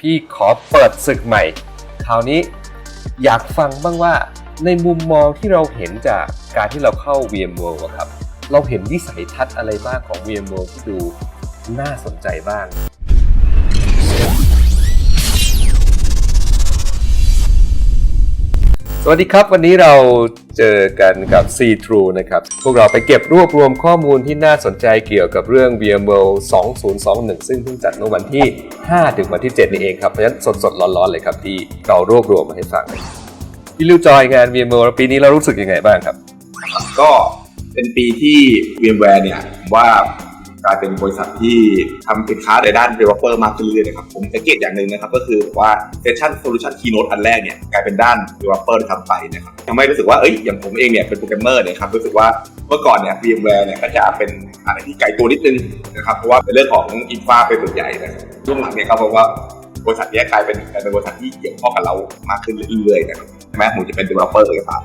พี่ขอเปิดศึกใหม่ คราวนี้อยากฟังบ้างว่าในมุมมองที่เราเห็นจากการที่เราเข้า VMworld อะครับ เราเห็นวิสัยทัศน์อะไรบ้างของ VMworld ที่ดูน่าสนใจบ้าง สวัสดีครับ วันนี้เรา เจอกันกับ C True นะครับ พวกเราไปเก็บรวบรวมข้อมูลที่น่าสนใจเกี่ยวกับเรื่อง VMworld 2021 ซึ่งเพิ่งจัดเมื่อวันที่ 5 ถึงวันที่ 7 นี่เองครับ เพราะฉะนั้นสดๆ ร้อนๆ เลยครับ ที่เรารวบรวมมาให้ฟังพี่ลิวจอยงาน VMworld ปีนี้เรารู้สึกยังไงบ้างครับ ก็เป็นปีที่ VMware เนี่ยว่า กลายเป็นบริษัทที่ทำสินค้าในด้าน developer มากขึ้นเรื่อยๆนะครับผมสังเกตอย่างหนึ่งนะครับก็คือว่า Session Solution Keynote อันแรกเนี่ยกลายเป็นด้าน developer ทำไปนะครับทำให้รู้สึกว่าเอ้ยอย่างผมเองเนี่ยเป็นโปรแกรมเมอร์เนี่ยครับรู้สึกว่าเมื่อก่อนเนี่ย VMware เนี่ยก็จะเป็นอะไรที่ไกลตัวนิดนึงนะครับเพราะว่าเป็นเรื่องของอินฟาเป็นส่วนใหญ่นะครับช่วงหลังเนี่ยเขาบอกว่าบริษัทเนี้กลายเป็นเป็นบริษัทที่เกี่ยวข้องกับเรามากขึ้นเรื่อยๆนะครับแม้ผมจะเป็น developer ก็ตาม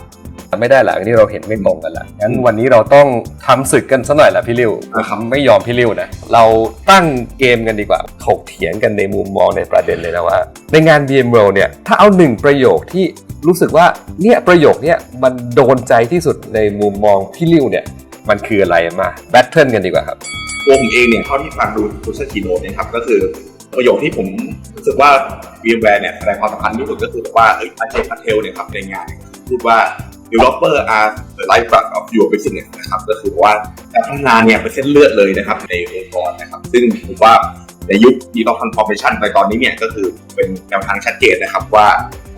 ไม่ได้หละอันนี้เราเห็นไม่ตรงกันละงั้นวันนี้เราต้องทำศึกกันสัหน่อยละพี่ลิวนะครับไม่ยอมพี่ลิวนะเราตั้งเกมกันดีกว่าถกเถียงกันในมุมมองในประเด็นเลยนะว่า ในงาน VMworld เนี่ยถ้าเอาหนึ่งประโยคที่รู้สึกว่าเนี่ยประโยคเนี่ยมันโดนใจที่สุดในมุมมองพี่ลิวเนี่ยมันคืออะไรมาแบทเทิลกันดีกว่าครับตัวผมเองเนี่ยเท่าที่ฟังดูทูชันคีโนเนี่ยครับก็คือประโยคที่ผมรู้สึกว่า VMware เนี่ยแสดงความสำคัญที่สุดก็คือแบบว่าเอ้ยอาเจพาเทลเนี่ยครับในงานเนี่ยพูดว่า developer are the lifeblood of your business นะครับก็คือว่าการพัฒนาเนี่ยเป็นเส้นเลือดเลยนะครับในองค์กรนะครับ ซึ่งผมว่าในยุค digital transformation ไปตอนนี้เนี่ยก็คือเป็นแนวทางชัดเจนนะครับว่า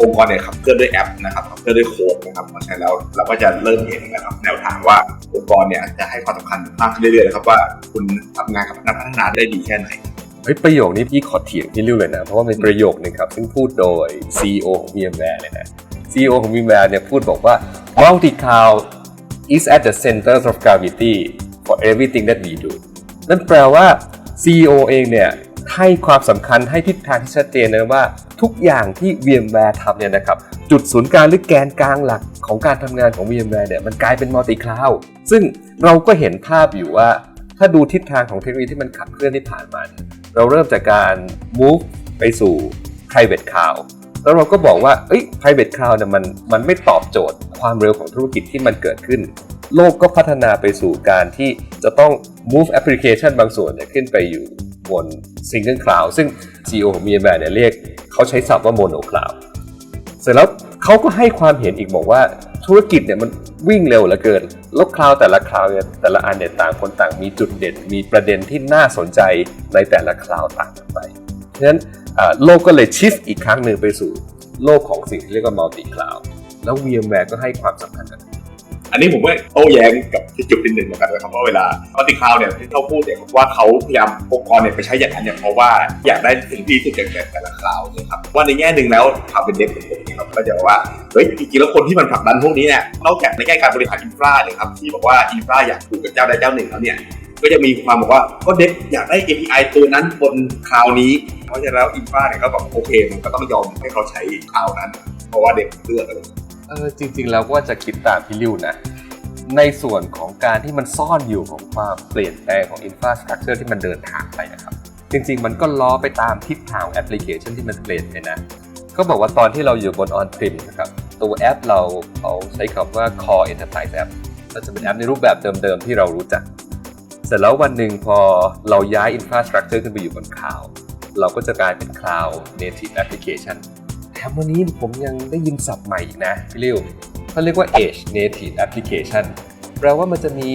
องค์กรเนี่ยขับเคลื่อนด้วยแอปนะครับขับเคลื่อนด้วยโค้ดนะครับเพราะฉะนั้นแล้วเราก็จะเริ่มเห็นนะครับแนวทางว่าองค์กรเนี่ยจะให้ความสำคัญมากขึ้นเรื่อยๆนะครับว่าคุณทำงานกับนักพัฒนาได้ดีแค่ไหนเฮ้ยประโยคนี้พี่ขอเถียงพี่ลิวเลยนะ เพราะว่าเป็นประโยคนึงครับซึ่งพูดโดย CEO ของ VMware เลยนะ CEO ของ VMware เนี่ยพูดบอกว่า multi cloud is at the center of gravity for everything that we do นั่นแปลว่า CEO เองเนี่ยให้ความสำคัญให้ทิศทางที่ชัดเจนนะว่าทุกอย่างที่ VMware ทำเนี่ยนะครับจุดศูนย์กลางหรือแกนกลางหลักของการทำงานของ VMware เนี่ยมันกลายเป็น multi cloud ซึ่งเราก็เห็นภาพอยู่ว่า ถ้าดูทิศทางของเทคโนโลยีที่มันขับเคลื่อนที่ผ่านมาเนี่ยเราเริ่มจากการ move ไปสู่ private cloud แล้วเราก็บอกว่าเอ้ย private cloud เนี่ยมันมันไม่ตอบโจทย์ความเร็วของธุรกิจที่มันเกิดขึ้น โลกก็พัฒนาไปสู่การที่จะต้อง move application บางส่วนเนี่ยขึ้นไปอยู่บน single cloud ซึ่ง CEO ของ VMware เนี่ยเรียกเขาใช้ศัพท์ว่า mono cloud เสร็จแล้วเขาก็ให้ความเห็นอีกบอกว่าธุรกิจเนี่ยมันวิ่งเร็วเหลือเกิน แล้วคลาวด์แต่ละคลาวด์แต่ละอันเนี่ยต่างคนต่างมีจุดเด่น มีประเด็นที่น่าสนใจในแต่ละคลาวด์ต่างกันไป เพราะฉะนั้น โลกก็เลยชิฟอีกครั้งหนึ่งไปสู่โลกของสิ่งที่เรียกว่ามัลติคลาวด์แล้ว VMware ก็ให้ความสำคัญกับอันนี้ผมก็โต้แย้งกับที่จุดที่หนึ่งเหมือนกันนะครับว่าเวลามัลติคลาวเนี่ยที่เขาพูดเนี่ยว่าเขาพยายามองค์กรเนี่ยไปใช้อย่างนั้นเนี่ยเพราะว่าอยากได้สิ่งที่ที่สุดจากแต่ละคลาวนะครับว่าในแง่หนึ่งแล้วทำเป็นเด็กของผมเนี่ยครับก็จะบอกว่าเฮ้ยจริงๆแล้วคนที่มันผลักดันพวกนี้เนี่ยนอกจากในแง่การบริหารอินฟราเนี่ยครับที่บอกว่าอินฟราอยากถูกกับเจ้าใดเจ้าหนึ่งแล้วเนี่ย ก็จะมีความบอกว่าก็เด็กอยากได้ API ตัวนั้นบนคลาวนี้ เพราะฉะนั้นแล้วอินฟาเนี่ยก็แบบโอเคมันก็ต้องยอมให้เขาใช้คลาวนั้น เพราะว่าเด็กเลือกอะไรเออจริง ๆ แล้วก็จะคิดตามพี่ลิวนะ ในส่วนของการที่มันซ่อนอยู่ของความเปลี่ยนแปลงของอินฟาสตรักเจอร์ที่มันเดินทางไปนะครับ จริง ๆ มันก็ล้อไปตามทิศทางแอปพลิเคชันที่มันเปลี่ยนไปนะก็บอกว่าตอนที่เราอยู่บน on prem นะครับตัวแอปเราเขาใช้คำว่า core enterprise app ก็จะเป็นแอปในรูปแบบเดิมๆที่เรารู้จัก เสร็จแล้ววันหนึ่งพอเราย้าย infrastructure ขึ้นไปอยู่บนคลาวเราก็จะกลายเป็น cloud native application แถมวันนี้ผมยังได้ยินศัพท์ใหม่อีกนะพี่ลิวเขาเรียกว่า edge native application แปลว่ามันจะมี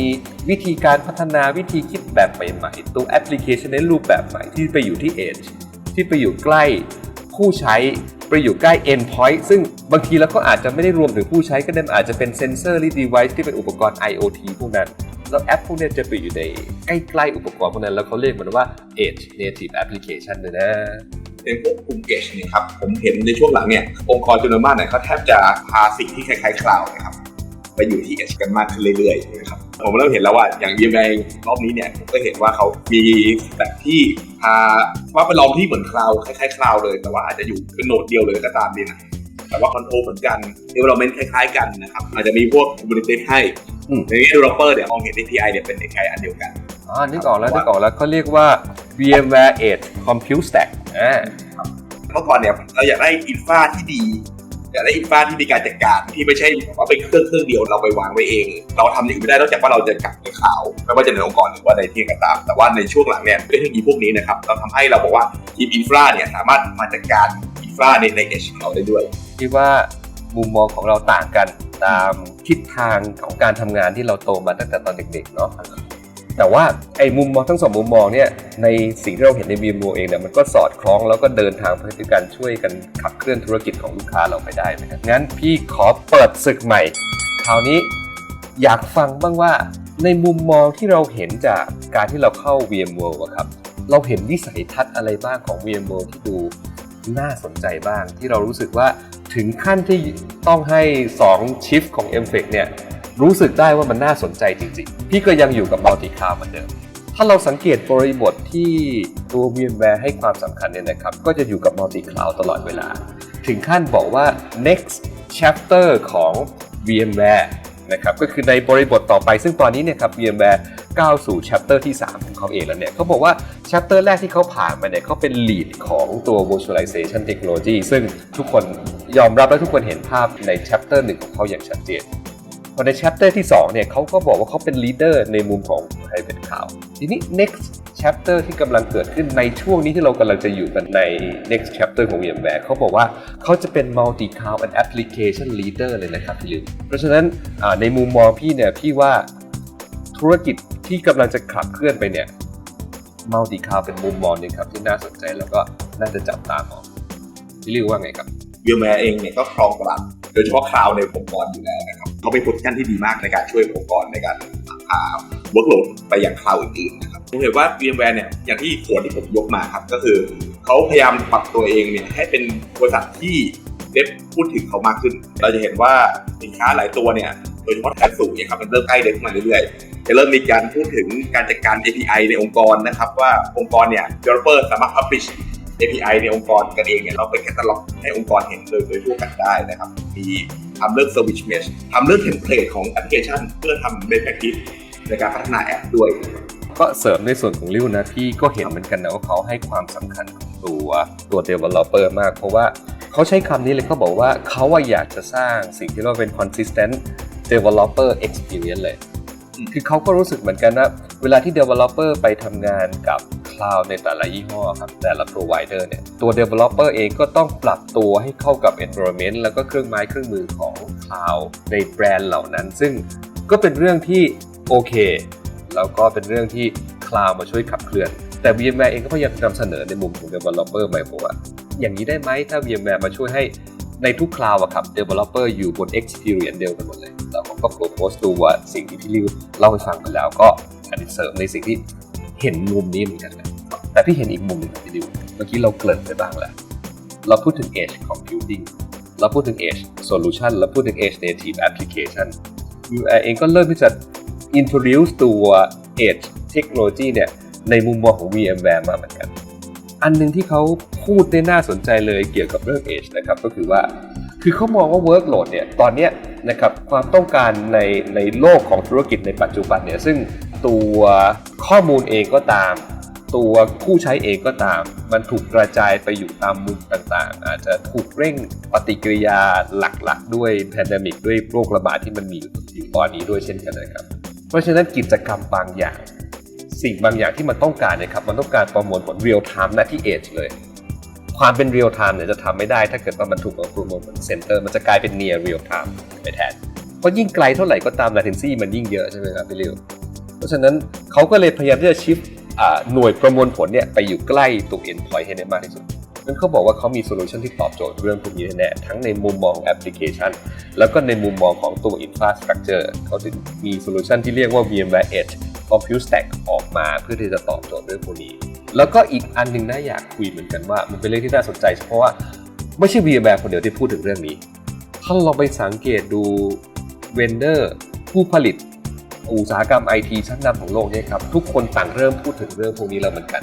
วิธีการพัฒนาวิธีคิดแบบใหม่ๆ ตัวแอปพลิเคชันในรูปแบบใหม่ที่ไปอยู่ที่ edge ที่ไปอยู่ใกล้ ผู้ใช้ไปอยู่ใกล้ endpoint ซึ่งบางทีเราก็อาจจะไม่ได้รวมถึงผู้ใช้ก็ได้มันอาจจะเป็นเซนเซอร์หรือ device ที่เป็นอุปกรณ์ IoT พวกนั้น แล้วแอปพวกเนี้ยจะไปอยู่ในใกล้ๆอุปกรณ์พวกนั้น แล้วเขาเรียกมันว่า edge native application เลยนะเป็นพวกกลุ่มเอชเนี่ยครับผมเห็นในช่วงหลังเนี่ยองค์กรจำนวนมากเนี่ยเขาแทบจะพาสิ่งที่คล้ายๆคลาวด์นะครับไปอยู่ที่เอชกันมากขึ้นเรื่อยๆ ผมเริ่มเห็นแล้วว่าอย่างยีมรรอบนี้เนี่ยผมก็เห็นว่าเขามีแบบที่พาว่าไปลองที่เหมือนคลาวด์คล้ายๆคลาวด์เลยแต่ว่าอาจจะอยู่เป็นโหนดเดียวเลยก็ตามดีนะแต่ว่าคอนโทรลเหมือนกัน development คล้ายๆกันนะครับอาจจะมีพวก community ให้อืมในนี้ developer เนี่ยมองเห็น API เนี่ยเป็น API อันเดียวกันอ๋อนึกออกแล้วนึกออกแล้วเขาเรียกว่า VMware Edge Compute Stack อ่าเมื่อก่อนเนี่ยเราอยากได้อินฟาที่ดี อยากได้อินฟาที่มีการจัดการที่ไม่ใช่ว่าเป็นเครื่องเครื่องเดียวเราไปวางไว้เอง เราทำอย่างอื่นไม่ได้นอกจากว่าเราจะกักในข่าว ไม่ว่าจะในองค์กรหรือว่าในที่ก็ตาม แต่ว่าในช่วงหลังเนี่ยเทคโนโลยีพวกนี้นะครับเราทำให้เราบอกว่าทีมอินฟราเนี่ยสามารถมาจัดการอินฟราในในเอชของเราได้ด้วยคิดว่ามุมมองของเราต่างกันตามทิศทางของการทำงานที่เราโตมาตั้งแต่ตอนเด็กๆเนาะ แต่ว่าไอ้มุมมองทั้งสองมุมมองเนี่ยในสิ่งที่เราเห็นใน VMO เองเนี่ยมันก็สอดคล้องแล้วก็เดินทางไปด้วยกันช่วยกันขับเคลื่อนธุรกิจของลูกค้าเราไปได้นะครับงั้นพี่ขอเปิดศึกใหม่ คราวนี้อยากฟังบ้างว่าในมุมมองที่เราเห็นจากการที่เราเข้า VMworld อะครับ เราเห็นวิสัยทัศน์อะไรบ้างของ VMworld ที่ดูน่าสนใจบ้าง ที่เรารู้สึกว่าถึงขั้นที่ต้องให้ 2 ชิฟของ m f e c เนี่ย รู้สึกได้ว่ามันน่าสนใจจริงๆ พี่ก็ยังอยู่กับ Multi Cloud เหมือนเดิม ถ้าเราสังเกตบริบทที่ตัว VMware ให้ความสำคัญเนี่ยนะครับ ก็จะอยู่กับ Multi Cloud ตลอดเวลา ถึงขั้นบอกว่า next chapter ของ VMware นะครับก็คือในบริบทต่อไปซึ่งตอนนี้เนี่ยครับ VMware ก้าวสู่ chapter ที่ 3 ของเขาเองแล้วเนี่ยเขาบอกว่า chapter แรกที่เขาผ่านมาเนี่ยเขาเป็น lead ของตัว virtualization technology ซึ่งทุกคนยอมรับและทุกคนเห็นภาพใน chapter 1 ของเขาอย่างชัดเจน พอใน chapter ที่2เนี่ยเขาก็บอกว่าเขาเป็น leader ในมุมของ private cloud ทีนี้ next chapter ที่กำลังเกิดขึ้นในช่วงนี้ที่เรากำลังจะอยู่กันใน next chapter ของ VMware เขาบอกว่าเขาจะเป็น multi cloud and application leader เลยนะครับพี่ลิวเพราะฉะนั้นในมุมมองพี่เนี่ยพี่ว่าธุรกิจที่กำลังจะขับเคลื่อนไปเนี่ย multi cloud เป็นมุมมองหนึงครับที่น่าสนใจแล้วก็น่าจะจับตามองพี่ลิวว่าไงครับ VMware เองเนี่ยก็ครองตลาดโดยเฉพาะคลาวในองค์กรอยู่แล้วนะครับ เขาเป็นโพสิชันที่ดีมากในการช่วยองค์กรในการพา workload ไปอยังคลาวอื่นๆนะครับผมเห็นว่า VMware เนี่ยอย่างที่ขวดที่ผมยกมาครับ ก็คือเขาพยายามปรับตัวเองเนี่ยให้เป็นบริษัทที่เด็บพูดถึงเขามากขึ้น เราจะเห็นว่าสินค้าหลายตัวเนี่ยโดยเฉพาะแทนสูงเนี่ยครับมันเริ่มใกล้เด็บมาเรื่อยๆ จะเริ่มมีการพูดถึงการจัดการ API ในองค์กรนะครับว่าองค์กรเนี่ย developer สามารถ publish API ในองค์กรกันเองเนี่ยเราไปแคตตาล็อกให้องค์กรเห็นโดยโดยทั่วกันได้นะครับ มีทำเรื่อง service mesh ทำเรื่องเทมเพลตของแอปพลิเคชัน เพื่อทำเป็น practice ในการพัฒนาแอปด้วย ก็เสริมในส่วนของริ้วนะพี่ก็เห็นเหมือนกันนะว่าเขาให้ความสำคัญของตัวตัว developer มาก เพราะว่าเขาใช้คำนี้เลยเขาบอกว่าเขาว่าอยากจะสร้างสิ่งที่เรียกว่าเป็น consistent developer experience เลยอืมคือเขาก็รู้สึกเหมือนกันนะเวลาที่ developer ไปทำงานกับ cloud ในแต่ละยี่ห้อครับแต่ละ provider เนี่ยตัว developer เองก็ต้องปรับตัวให้เข้ากับ environment แล้วก็เครื่องไม้เครื่องมือของ cloud ในแบรนด์เหล่านั้น ซึ่งก็เป็นเรื่องที่โอเค แล้วก็เป็นเรื่องที่ cloud มาช่วยขับเคลื่อน แต่ VMware เองก็พยายามนำเสนอในมุมของ developer หมายความว่า อย่างนี้ได้ไหมถ้า VMware มาช่วยให้ในทุก cloud อะครับ developer อยู่บน experience เดียวกันหมดเลย แล้วเขาก็ propose ดูว่าสิ่งที่พี่ลิวเล่าให้ฟังไปแล้วก็อันนี้เสริมในสิ่งที่ เห็นมุมนี้เหมือนกันนะแต่พี่เห็นอีกมุมหนึงพี่ลิวเมื่อกี้เราเกริ่นไปบ้างแล้ว เราพูดถึง edge computing เราพูดถึง edge solution เราพูดถึง edge native application VMware เองก็เริ่มที่จะ introduce ตัว edge technology เนี่ยในมุมมองของ VMware มาเหมือนกัน อันหนึ่งที่เขาพูดได้น่าสนใจเลยเกี่ยวกับเรื่อง Edge นะครับก็คือว่าคือเขามองว่า workload เนี่ยตอนเนี้ยนะครับความต้องการในในโลกของธุรกิจในปัจจุบันเนี่ยซึ่ง ตัวข้อมูลเองก็ตาม ตัวผู้ใช้เองก็ตาม มันถูกกระจายไปอยู่ตามมุมต่างๆ อาจจะถูกเร่งปฏิกิริยาหลักๆ ด้วยแพนดมิกด้วยโรคระบาดที่มันมีอยู่ตอนนี้ด้วยเช่นกันนะครับ เพราะฉะนั้นกิจกรรมบางอย่าง สิ่งบางอย่างที่มันต้องการเนะครับมันต้องการประมวลผลเรียลไทม์นาที่เอ e เลยความเป็นเรียลไทม์เนี่ยจะทำไม่ได้ถ้าเกิดว่ามันถูกมาประมวลผลเซนเตอร์มันจะกลายเป็น near real time ไปแทน เพราะยิ่งไกลเท่าไหร่ก็ตาม latency มันยิ่งเยอะใช่ไหมครับพี่ลิวเพ ราะฉะนั้นเขาก็เลยพยายามที่จะชิฟหน่วยประมวลผลเนี่ยไปอยู่ใกล้ตัว endpoint ให้ได้มากที่สุดนั่นเขาบอกว่าเขามีโซลูชันที่ตอบโจทย์เรื่องพวกนี้แน่ทั้งในมุมมองแอปพลิเคชัน แล้วก็ในมุมมองของตัว infrastructure เขาถึงมีโซลูชันที่เรียกว่า VMware Edge Compute Stack ออกมาเพื่อที่จะตอบโจทย์เรื่องพวกนี้ แล้วก็อีกอันหนึ่งนะอยากคุยเหมือนกันว่า มันเป็นเรื่องที่น่าสนใจ เพราะว่าไม่ใช่ VMware คนเดียวที่พูดถึงเรื่องนี้ ถ้าเราไปสังเกตดูเวนเดอร์ผู้ผลิต อุตสาหกรรมไอทีชั้นนำของโลกเนี่ยครับทุกคนต่างเริ่มพูดถึงเรื่องพวกนี้แล้วเหมือนกัน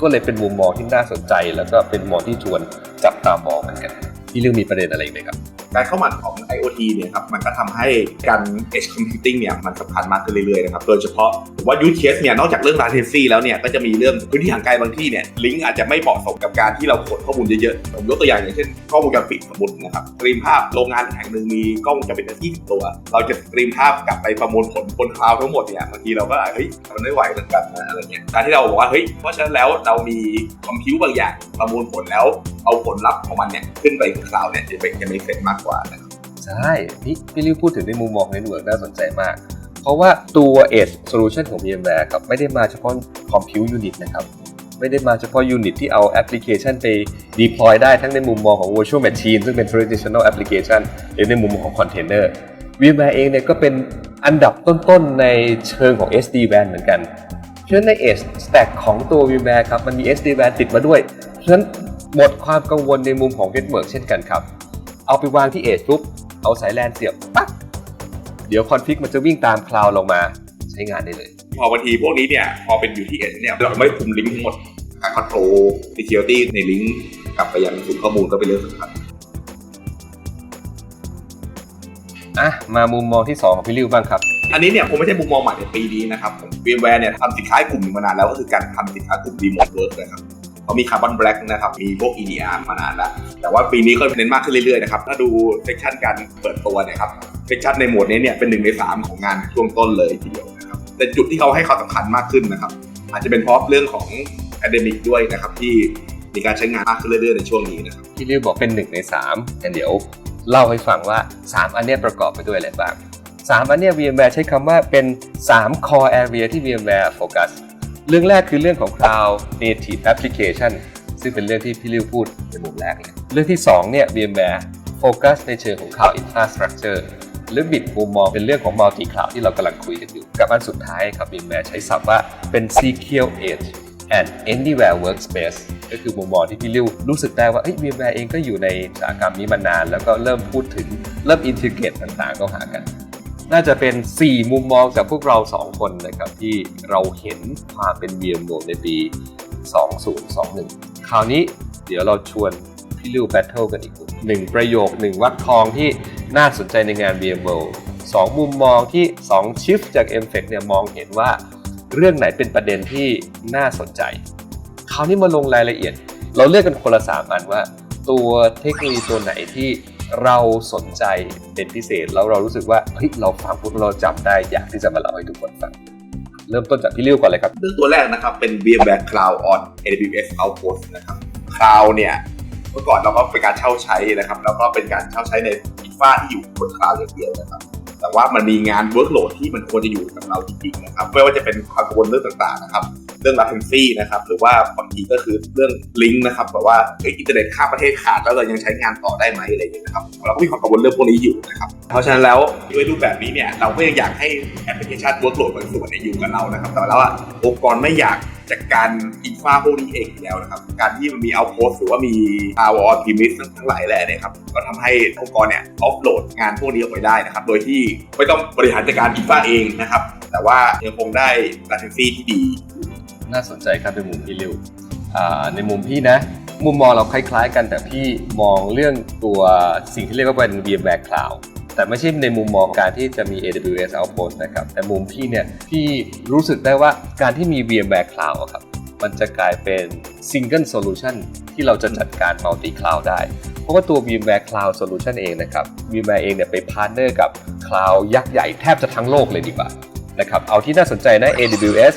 ก็เลยเป็นมุมมองที่น่าสนใจ แล้วก็เป็นมุมมองที่ชวนจับตามองเหมือนกันพี่เรื่องมีประเด็นอะไรไหมครับ การเข้ามาของ IoT เนี่ยครับมันก็ทำให้การ edge computing เนี่ยมันสำคัญมากขึ้นเรื่อยๆนะครับโดยเฉพาะผมว่า use case เนี่ยนอกจากเรื่อง latency แล้วเนี่ยก็จะมีเรื่องพื้นที่ห่างไกลบางที่เนี่ยลิงก์อาจจะไม่เหมาะสมกับการที่เราขนข้อมูลเยอะๆผมยกตัวอย่างอย่างเช่นกล้องวงจรปิดสมมตินะครับสตรีมภาพโรงงานแห่งหนึ่งมีกล้องวงจรปิดที่20ตัว เราจะสตรีมภาพกลับไปประมวลผลบนคลาวด์ทั้งหมดเนี่ยบางทีเราก็เฮ้ยมันไม่ไหวเหมือนกันนะอะไรเงี้ยการที่เราบอกว่าเฮ้ยเพราะฉะนั้นแล้วเรามีคอมพิวบางอย่างประมวลผลแล้วเอาผลลัพธ์ของมันเนี่ยขึ้นไปบนคลาวด์เนี่ยจะเป็นจะมีเซนมากกว่านะครับใช่พี่พี่ริวพูดถึงในมุมมองในเวิร์กน่าสนใจมาก เพราะว่าตัว Edge Solution ของ VMware ครับไม่ได้มาเฉพาะ Compute Unit นะครับไม่ได้มาเฉพาะ Unit ที่เอาแอปพลิเคชันไป deploy ได้ทั้งในมุมมองของ Virtual Machine ซึ่งเป็น traditional application หรือในมุมมองของ Container VMware เองเนี่ยก็เป็นอันดับต้นๆในเชิงของ SD-WAN เหมือนกันเพราะฉะนั้นใน Edge Stack ของตัว VMware ครับมันมี SD-WAN ติดมาด้วยเพราะฉะนั้นหมดความกังวลในมุมของ Network เช่นกันครับ เอาไปวางที่ Edge ปุ๊บ เอาสายแลนเสียบปั๊บเดี๋ยวคอนฟิกมันจะวิ่งตามคลาวด์ลงมาใช้งานได้เลย พอบางทีพวกนี้เนี่ยพอเป็นอยู่ที่เอ็เนี่ยเราไม่คุมลิงก์ทั้งหมดการคอนโทรล security ในลิงก์กลับไปยังศูนย์ข้อมูลก็เป็นเรื่องสำคัญอะมามุมมองที่ 2 ของพี่ริวบ้างครับ อันนี้เนี่ยคงไม่ใช่มุมมองใหม่ในปีนี้นะครับผม VMware เนี่ยทำสินค้ากลุ่มหนึ่งมานานแล้วก็คือการทำสินค้ากลุ่ม remote work นะครับ เขามี Carbon Black นะครับ มีพวก EDR มานานแล้ว แต่ว่าปีนี้ก็เน้นมากขึ้นเรื่อยๆนะครับ ถ้าดูเซสชันการเปิดตัวเนี่ยครับ เซสชันในหมวดนี้เนี่ยเป็นหนึ่งในสามของงานช่วงต้นเลยทีเดียวนะครับ แต่จุดที่เขาให้ความสำคัญมากขึ้นนะครับ อาจจะเป็นเพราะเรื่องของ academic ด้วยนะครับที่มีการใช้งานมากขึ้นเรื่อยๆในช่วงนี้นะครับพี่ริวบอกเป็น1ใน3แต่เดี๋ยวเล่าให้ฟังว่า 3 อันเนี้ยประกอบไปด้วยอะไรบ้าง 3 อันเนี้ย VMware ใช้คำว่าเป็น 3 core area ที่ VMware โฟกัส เรื่องแรกคือเรื่องของ Cloud Native Application ซึ่งเป็นเรื่องที่พี่ริวพูดในมุมแรกเลยเรื่องที่ 2 เนี่ย VMware โฟกัสในเชิงของ Cloud Infrastructure หรือบิดมุมมองเป็นเรื่องของ Multi Cloud ที่เรากำลังคุยกันอยู่ กับอันสุดท้ายครับ VMware ใช้ศัพท์ว่าเป็น Secure Edge and Anywhere Workspace ก็คือมุมมองที่พี่ริวรู้สึกได้ว่าเอ้ย VMware เองก็อยู่ในอุตสาหกรรมนี้มานาน แล้วก็เริ่มพูดถึงเริ่มอินทิเกรตต่างๆเข้าหากัน น่าจะเป็น 4 มุมมองจากพวกเรา 2 คนนะครับ ที่เราเห็นความเป็น VMware ในปี 2021 คราวนี้เดี๋ยวเราชวนพี่ริวแบทเทิลกันอีกหนึ่งประโยคหนึ่งวรรคทองที่น่าสนใจในงาน VMware สองมุมมองที่ 2 ชิฟจาก m f e c เนี่ยมองเห็นว่าเรื่องไหนเป็นประเด็นที่น่าสนใจ คราวนี้มาลงรายละเอียด เราเลือกกันคนละสามอันว่า ตัวเทคโนโลยีตัวไหนที่ เราสนใจเป็นพิเศษแล้วเรารู้สึกว่าเฮ้ยเราฟังปุ๊บเราจำได้อยากที่จะมาเล่าให้ทุกคนฟัง เริ่มต้นจากพี่ริ้ยวก่อนเลยครับเรื่องตัวแรกนะครับเป็น VMware Cloud on AWS Outpost นะครับ Cloud เนี่ยเมื่อก่อนเราก็เป็นการเช่าใช้นะครับแล้วก็เป็นการเช่าใช้ในอินฟาที่อยู่บนคลาวด์อย่างเดียวนะครับแต่ว่ามันมีงาน workload ที่มันควรจะอยู่กับเราจริงๆนะครับไม่ว่าจะเป็นความกังวลเรื่องต่างๆนะครับ เรื่อง latency นะครับหรือว่าบางทีก็คือเรื่องลิงก์นะครับแบบว่าเฮ้ยอินเทอร์เน็ตข้ามประเทศขาดแล้วเรายังใช้งานต่อได้ไหมอะไรอย่างเงี้ยนะครับเราก็มีความกังวลเรื่องพวกนี้อยู่นะครับเพราะฉะนั้นแล้วด้วยรูปแบบนี้เนี่ยเราก็ยังอยากให้แอปพลิเคชัน workload บางส่วนอยู่กับเรานะครับแต่แล้วอะองค์กรไม่อยากจัดการอินฟาพวกนี้เองแล้วนะครับ การที่มันมีเอาโพสหรือว่ามี Cloud on premise ทั้งหลายแหล่เนี่ยครับ ก็ทำให้องค์กรเนี่ยออฟโหลดงานพวกนี้ออกไปได้นะครับ โดยที่ไม่ต้องบริหารจัดการอินฟาเองนะครับ แต่ว่ายังคงได้ latency ที่ดี น่าสนใจครับในมุมพี่ริ้วในมุมพี่นะ มุมมองเราคล้าย ๆ กันแต่พี่มองเรื่องตัวสิ่งที่เรียกว่าเป็น VMware Cloud แต่ไม่ใช่ในมุมมองการที่จะมี AWS Outpost นะครับ แต่มุมพี่เนี่ยพี่รู้สึกได้ว่าการที่มี VMware Cloud ครับมันจะกลายเป็น Single Solution ที่เราจะจัดการ Multi Cloud ได้ เพราะว่าตัว VMware Cloud Solution เองนะครับ VMware เองเนี่ยไปพาร์ n เนอร์กับ Cloud ยักษ์ใหญ่แทบจะทั้งโลกเลยดีกว่านะครับเอาที่น่าสนใจนะ AWS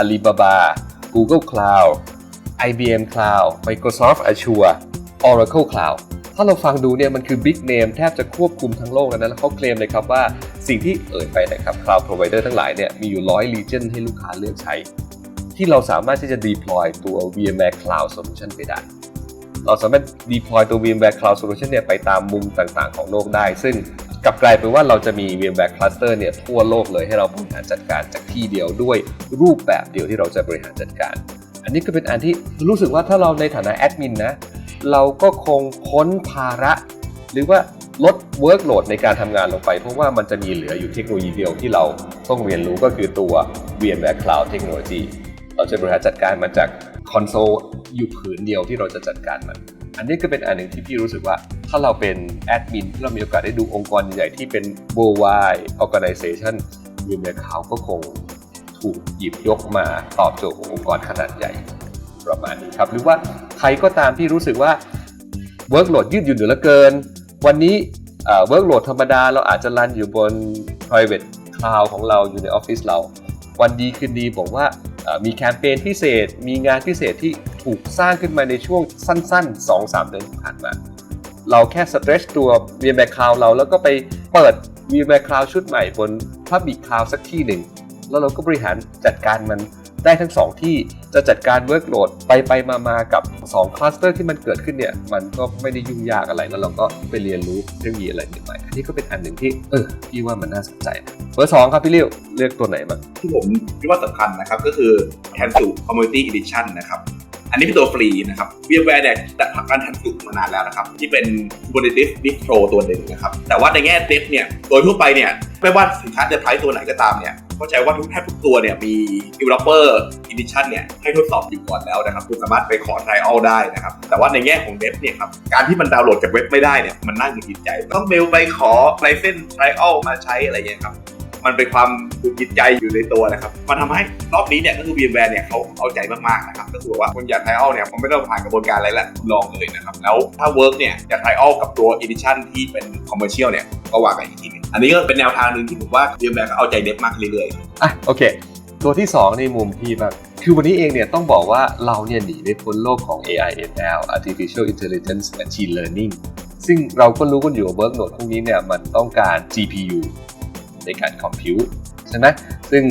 Alibaba Google Cloud IBM Cloud Microsoft Azure Oracle Cloud ถ้าเราฟังดูเนี่ยมันคือ Big Name แทบจะควบคุมทั้งโลกแล้วนะแล้วเขาเคลมเลยครับว่าสิ่งที่เอ่ยไปนะครับ Cloud Provider ทั้งหลายเนี่ยมีอยู่100 region ให้ลูกค้าเลือกใช้ ที่เราสามารถที่จะ deploy ตัว VMware Cloud Solution ไปได้ เราสามารถ deploy ตัว VMware Cloud Solution เนี่ยไปตามมุมต่างๆ ของโลกได้ ซึ่ง กลับกลายเป็นว่าเราจะมี VMware Cluster เนี่ยทั่วโลกเลยให้เราบริหารจัดการจากที่เดียวด้วยรูปแบบเดียวที่เราจะบริหารจัดการ อันนี้ก็เป็นอันที่รู้สึกว่าถ้าเราในฐานะแอดมินนะเราก็คงพ้นภาระ หรือว่าลด workload ในการทำงานลงไป เพราะว่ามันจะมีเหลืออยู่เทคโนโลยีเดียวที่เราต้องเรียนรู้ก็คือตัว VMware Cloud Technology เราจะบริหารจัดการมาจากคอนโซลอยู่ผืนเดียวที่เราจะจัดการมัน อันนี้ก็เป็นอันหนึ่งที่พี่รู้สึกว่า ถ้าเราเป็นแอดมินที่เรามีโอกาสได้ดูองค์กรใหญ่ที่เป็น worldwide organization วิมเบคาวก็คงถูกหยิบยกมาตอบโจทย์ขององค์กรขนาดใหญ่ประมาณนี้ครับ หรือว่าใครก็ตามที่รู้สึกว่า workload ยืดหยุ่นเหลือเกิน วันนี้เอ่อ workload ธรรมดาเราอาจจะรันอยู่บน private cloud ของเราอยู่ในออฟฟิศเรา วันดีคืนดีบอกว่ามีแคมเปญพิเศษ มีงานพิเศษที่ ถูกสร้างขึ้นมาในช่วงสั้นๆ 2-3 เดือนที่ผ่านมา เราแค่ stretch ตัว VMware Cloud เราแล้วก็ไปเปิด VMware Cloud ชุดใหม่บน Public Cloud สักที่หนึ่ง แล้วเราก็บริหารจัดการมันได้ทั้งสองที่จะจัดการ workload ไปไปมามากับ2 cluster ที่มันเกิดขึ้นเนี่ย มันก็ไม่ได้ยุ่งยากอะไรแล้วเราก็ไปเรียนรู้เทคโนโลยีอะไรใหม่ๆอันนี้ก็เป็นอันหนึ่งที่เออพี่ว่ามันน่าสนใจเบอร์สองครับพี่เลี้ยวเลือกตัวไหนมาที่ผมคิดว่าสำคัญนะครับก็คือ Cancel Community Edition นะครับ อันนี้เป็นตัวฟรีนะครับ VMware เนี่ยจัดทำการ Cancel มานานแล้วนะครับ ที่เป็น Kubernetes Distro ตัวหนึ่งนะครับ แต่ว่าในแง่เดฟเนี่ยโดยทั่วไปเนี่ยไม่ว่าสินค้าจะใช้ตัวไหนก็ตามเนี่ยก็ใช้ว่าทุกแทบทุกตัวเนี่ยมี Developer Edition เนี่ยให้ทดสอบอยู่ก่อนแล้วนะครับ คุณสามารถไปขอ trial ได้นะครับ แต่ว่าในแง่ของเดฟเนี่ยครับการที่มันดาวน์โหลดจากเว็บไม่ได้เนี่ยมันน่าหงุดหงิดใจ ต้องเมลไปขอ license trial มาใช้อะไรอย่างเงี้ยครับ มันเป็นความดูจิตใจอยู่ในตัวนะครับ มันทำให้รอบนี้เนี่ยก็คือ VMware เนี่ยเขาเอาใจมากๆนะครับก็คือว่าคนอยาก trial เนี่ยมันไม่ต้องผ่านกระบวนการอะไรละลองเลยนะครับ แล้วถ้า work เนี่ยจะ trial กับตัว edition ที่เป็น commercial เนี่ยก็ว่ากันอีกทีหนึงอันนี้ก็เป็นแนวทางหนึ่งที่ผมว่า VMware ก็เอาใจเด็บมากเรื่อยๆอะโอเคตัวที่ 2 ในมุมพี่บ้างคือวันนี้เองเนี่ยต้องบอกว่าเราเนี่ยหนีไม่พ้นโลกของ AI ML Artificial Intelligence Machine Learning ซึ่งเราก็รู้กันอยู่ว่า workload พวกนี้เนี่ยมันต้องการ GPU ในการ compute ใช่ไหมซึ่ง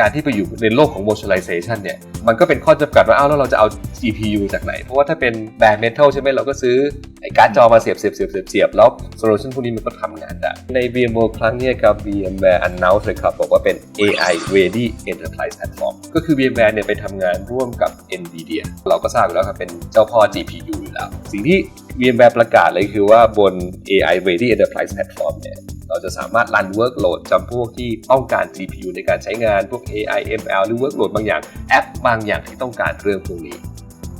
การที่ไปอยู่ในโลกของ virtualization เนี่ย มันก็เป็นข้อจำกัดว่า อ้าว แล้วเราจะเอา GPU จากไหน เพราะว่าถ้าเป็น bare metal ใช่ไหม เราก็ซื้อ ไอ้การ์ดจอมาเสียบเสียบเสียบเสียบเสียบแล้ว solution พวกนี้มันก็ทำงานได้ ใน VMware ครั้งนี้ครับ VMware announce เลยครับ บอกว่าเป็น AI ready enterprise platform ก็คือ VMware เนี่ยไปทำงานร่วมกับ NVIDIA เราก็ทราบอยู่แล้วครับ เป็นเจ้าพ่อ GPU อยู่แล้ว สิ่งที่ VMware ประกาศเลยคือว่าบน AI ready enterprise platform เนี่ย เราจะสามารถรัน workload จำพวกที่ต้องการ GPU ในการใช้งานพวก AI ML หรือ workload บางอย่างแอปบางอย่างที่ต้องการเรื่องพวกนี้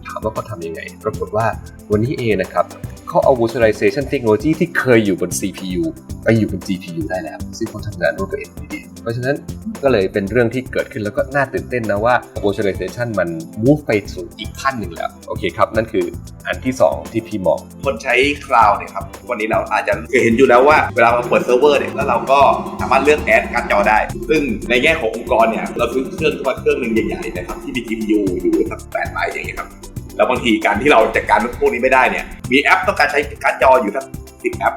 ถามว่าเขาทำยังไง ปรากฏว่าวันนี้เองนะครับ เขาเอา virtualization technology ที่เคยอยู่บน CPU ไปอยู่บน GPU ได้แล้ว ซึ่งเขาทำงานร่วมกับ NVIDIA เพราะฉะนั้นก็เลยเป็นเรื่องที่เกิดขึ้นแล้วก็น่าตื่นเต้นนะว่า virtualization มัน move ไปสู่อีกขั้นหนึ่งแล้ว โอเคครับ นั่นคืออันที่ 2 ที่พี่มองคนใช้คลาวด์เนี่ยครับ วันนี้เราอาจจะเคยเห็นอยู่แล้วว่าเวลาเราเปิดเซิร์ฟเวอร์เนี่ยแล้วเราก็สามารถเลือกแอดการ์ดจอได้ ซึ่งในแง่ขององค์กรเนี่ยเราซื้อเครื่องมาเครื่องหนึ่งใหญ่ๆนะครับที่มี GPU อยู่สักแปดไลน์อย่างเงี้ยครับ แล้วบางทีการที่เราจัดการพวกนี้ไม่ได้เนี่ยมีแอปต้องการใช้การ์ดจออยู่ทั้งสิบแอป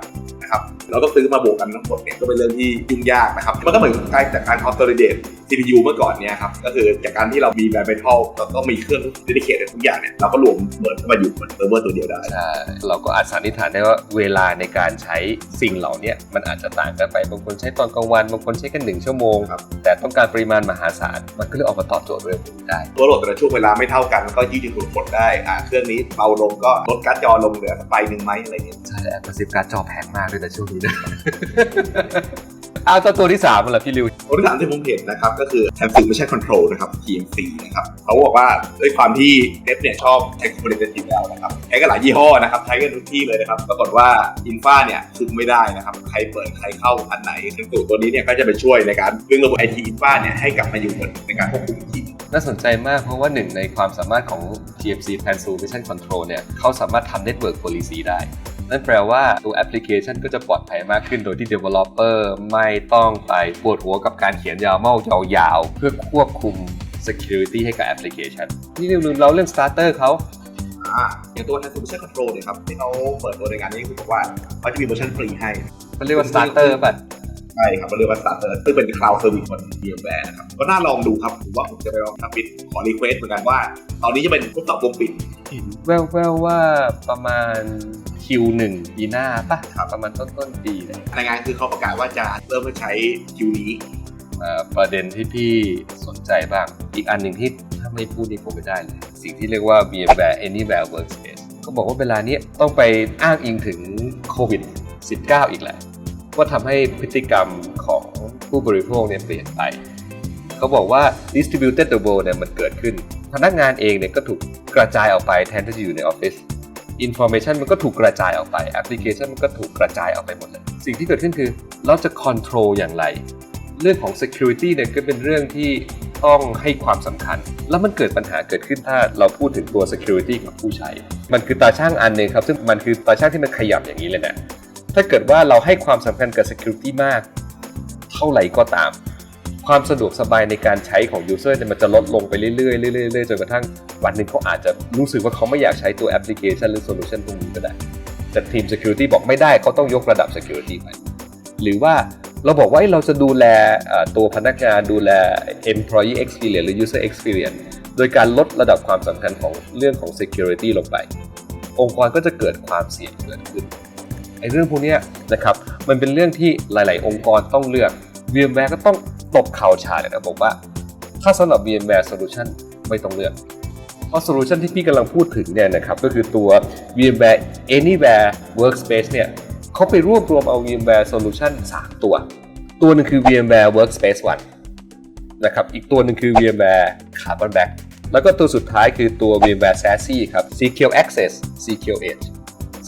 นะครับเราก็ซื้อมาบวกกันทั้งหมดเนี่ยก็เป็นเรื่องที่ยุ่งยากนะครับมันก็เหมือนการจัดการ consolidate CPU เมื่อก่อนเนี่ยครับก็คือจากการที่เรามีแบบเมทัลแล้วก็มีเครื่อง dedicate ทุกอย่างเนี่ยเราก็รวมเหมือนเข้ามาอยู่บนเซิร์ฟเวอร์ตัวเดียวได้ใช่เราก็อาจสันนิษฐานได้ว่าเวลาในการใช้สิ่งเหล่านี้มันอาจจะต่างกันไปบางคนใช้ตอนกลางวันบางคนใช้แค่หนึ่งชั่วโมงครับแต่ต้องการปริมาณมหาศาลมันก็เลยออกมาตอบโจทย์เรื่องนี้ได้ตัวโหลดแต่ละช่วงเวลาไม่เท่ากันก็ยืดหยุ่นกดได้อ่าเครื่องนี้เบาลงก็ลดการ์ดจอลงเหลือสักใบหนึ่งไหมอะไรเงี้ยใช่แอปกระซิบการ์ดจอแพงมากด้วยแต่ช่วงนี้นะเอาตัวตัวที่สามมันละพี่ริวตัวที่สามที่ผมเห็นนะครับ ก็คือ Transmission Control นะครับ TMC นะครับเขาบอกว่าด้วยความที่เอฟเนี่ยชอบใช้ Kubernetes อยู่แล้วนะครับใช้กันหลายยี่ห้อนะครับใช้กันทุกที่เลยนะครับปรากฏว่าอินฟาเนี่ยซึมไม่ได้นะครับ ใครเปิดใครเข้าอันไหนซึ่งตัวตัวนี้เนี่ยก็จะไปช่วยในการดึงระบบไอทีอินฟาเนี่ยให้กลับมาอยู่บนในการควบคุมอีกทีน่าสนใจมากเพราะว่าหนึ่งในความสามารถของ TMC Transmission Control เนี่ยเขาสามารถทำ Network Policy ได้ นั่นแปลว่าตัวแอปพลิเคชันก็จะปลอดภัยมากขึ้นโดยที่ Developer ไม่ต้องไปปวดหัวกับการเขียนยาวเมายาวๆ เพื่อควบคุม Security ให้กับแอปพลิเคชัน นี่ลืมเราเรื่อง Starter เขาอ่าอย่างตัว Transmission Control เนี่ยครับที่เขาเปิดตัวในงานนี้คือบอกว่าเขาจะมีเวอร์ชันฟรีให้เขาเรียกว่า Starter ป่ะใช่ครับมันเรียกว่า Starter ซึ่งเป็น Cloud Service บน VMware นะครับก็น่าลองดูครับผมว่าผมจะไปลองทำปิดขอรีเควสเหมือนกันว่า ตอนนี้จะเป็นทดสอบวงปิดแววๆว่าประมาณ Q1 ปีหน้าป่ะครับประมาณต้นต้นๆปีเลยในงานคือเขาประกาศว่าจะเริ่มใช้คิวนี้เอ่อประเด็นที่พี่สนใจบ้าง อีกอันหนึ่งที่ถ้าไม่พูดนี่ผมไม่ได้เลย สิ่งที่เรียกว่า VMware Anywhere Workspace เขาบอกว่าเวลานี้ต้องไปอ้างอิงถึงโควิด -19 อีกแหละว่าทำให้พฤติกรรมของผู้บริโภคเนี่ยเปลี่ยนไป เขาบอกว่า distributed the world เนี่ยมันเกิดขึ้น พนักงานเองเนี่ยก็ถูกกระจายออกไปแทนที่จะอยู่ในออฟฟิศ information มันก็ถูกกระจายออกไป application มันก็ถูกกระจายออกไปหมดเลยสิ่งที่เกิดขึ้นคือเราจะ control อย่างไร เรื่องของ security เนี่ยก็เป็นเรื่องที่ต้องให้ความสำคัญ แล้วมันเกิดปัญหาเกิดขึ้นถ้าเราพูดถึงตัว security กับผู้ใช้ มันคือตาช่างอันหนึ่งครับ ซึ่งมันคือตาช่างที่มันขยับอย่างนี้เลยนะ ถ้าเกิดว่าเราให้ความสำคัญกับ security มาก เท่าไหร่ก็ตาม ความสะดวกสบายในการใช้ของ user เนี่ยมันจะลดลงไปเรื่อยๆเรื่อยๆจนกระทั่งวันหนึ่งเขาอาจจะรู้สึกว่าเขาไม่อยากใช้ตัวแอปพลิเคชันหรือโซลูชันพวกนี้ก็ได้ แต่ทีม security บอกไม่ได้เขาต้องยกระดับ security ไป หรือว่าเราบอกว่าเราจะดูแลตัวพนักงานดูแล employee experience หรือ user experience โดยการลดระดับความสำคัญของเรื่องของ security ลงไป องค์กรก็จะเกิดความเสี่ยงเกิดขึ้นไอ้เรื่องพวกนี้นะครับมันเป็นเรื่องที่หลาย ๆ องค์กรต้องเลือก VMware ก็ต้อง ตบเข่าฉาดเลยนะบอกว่า ถ้าสำหรับ VMware Solution ไม่ต้องเลือก เพราะ Solution ที่พี่กำลังพูดถึงเนี่ยนะครับก็คือตัว VMware Anywhere Workspace เนี่ยเขาไปรวบรวมเอา VMware Solution 3 ตัว ตัวหนึงคือ VMware Workspace ONE นะครับอีกตัวหนึ่งคือ VMware Carbon Black แล้วก็ตัวสุดท้ายคือตัว VMware SASE ครับ Secure Access Secure Edge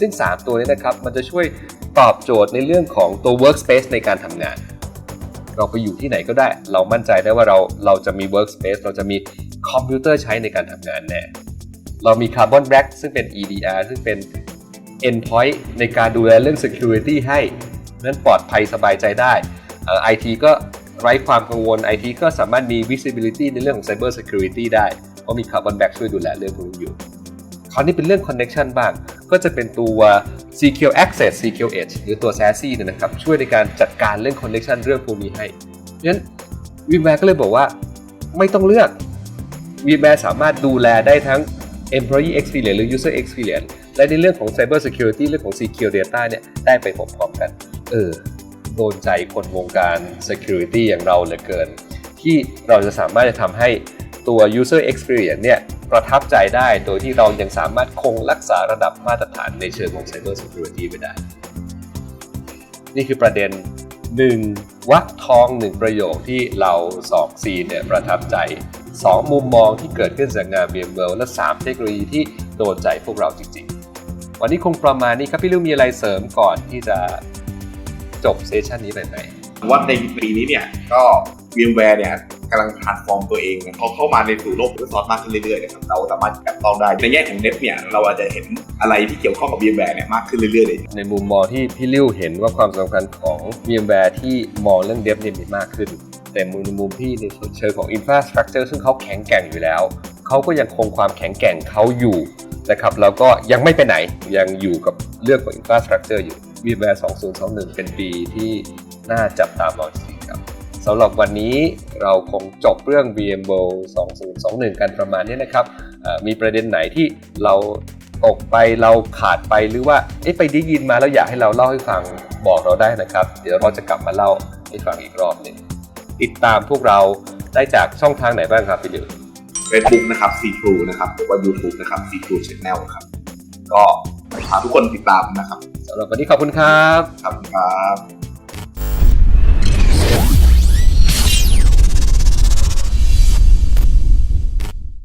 ซึ่ง 3 ตัวนี้นะครับ มันจะช่วยตอบโจทย์ในเรื่องของตัว workspace ในการทำงาน เราไปอยู่ที่ไหนก็ได้ เรามั่นใจได้ว่าเราเราจะมี workspace เราจะมีคอมพิวเตอร์ใช้ในการทำงานแน่เรามี Carbon Black ซึ่งเป็น EDR ซึ่งเป็น endpoint ในการดูแลเรื่อง security ให้นั้นปลอดภัยสบายใจได้อ่อ IT ก็ไร้ความกังวล IT ก็สามารถมี visibility ในเรื่องของ cyber security ได้ เพราะมี Carbon Black ช่วยดูแลเรื่องพวกนี้อยู่ คราวนี้เป็นเรื่อง connection บ้าง ก็จะเป็นตัว Secure Access Secure Edge หรือตัว SASE เนี่ยนะครับช่วยในการจัดการเรื่อง connection เรื่องพวกนี้ให้เพราะฉะนั้น VMware ก็เลยบอกว่าไม่ต้องเลือก VMware สามารถดูแลได้ทั้ง Employee Experience หรือ User Experience และในเรื่องของ Cyber Security เรื่องของ Secure Data เนี่ยได้ไปพร้อมๆกัน เออโดนใจคนวงการ Security อย่างเราเหลือเกิน ที่เราจะสามารถจะทำให้ตัว user experience เนี่ย ประทับใจได้ โดยที่เรายังสามารถคงรักษาระดับมาตรฐานในเชิงของ cyber security ไปได้ นี่คือประเด็นหนึ่งวักทองหนึ่งประโยคที่เราสองซีเนี่ยประทับใจ 2 มุมมองที่เกิดขึ้นจากงาน VMworld และ 3 เทคโนโลยีที่โดนใจพวกเราจริงๆ วันนี้คงประมาณนี้ครับพี่ลิวมีอะไรเสริมก่อนที่จะจบเซสชันนี้ไปไหมว่าในปีนี้เนี่ยก็ VMware เนี่ย กำลัง transform ตัวเองเขาเข้ามาในสู่โลก open source มากขึ้นเรื่อยๆนะครับเราสามารถจับต้องได้ในแง่ของ Net เนี่ยเราอาจจะเห็นอะไรที่เกี่ยวข้องกับ VMware เนี่ยมากขึ้นเรื่อยๆเลยในมุมมองที่พี่ลิ้วเห็นว่าความสำคัญของ VMware ที่มองเรื่อง Dev เนี่ยมีมากขึ้น แต่มุมมุมพี่ในเชิงของ Infrastructure ซึ่งเขาแข็งแกร่งอยู่แล้วเขาก็ยังคงความแข็งแกร่งเขาอยู่นะครับแล้วก็ยังไม่ไปไหนยังอยู่กับเรื่องของ Infrastructure อยู่ VMware 2021 เป็นปีที่น่าจับตามอง สำหรับวันนี้เราคงจบเรื่อง VMworld 2021 กันประมาณนี้นะครับเอ่อมีประเด็นไหนที่เราตกไปเราขาดไปหรือว่าเอ๊ะไปได้ยินมาแล้วอยากให้เราเล่าให้ฟังบอกเราได้นะครับ เดี๋ยวเราจะกลับมาเล่าให้ฟังอีกรอบหนึ่งติดตามพวกเราได้จากช่องทางไหนบ้างครับพี่ดิว Facebook นะครับ C True นะครับหรือว่า YouTube นะครับ C True Channel ครับ ก็ฝากทุกคนติดตามนะครับสำหรับวันนี้ขอบคุณครับ ขอบคุณครับ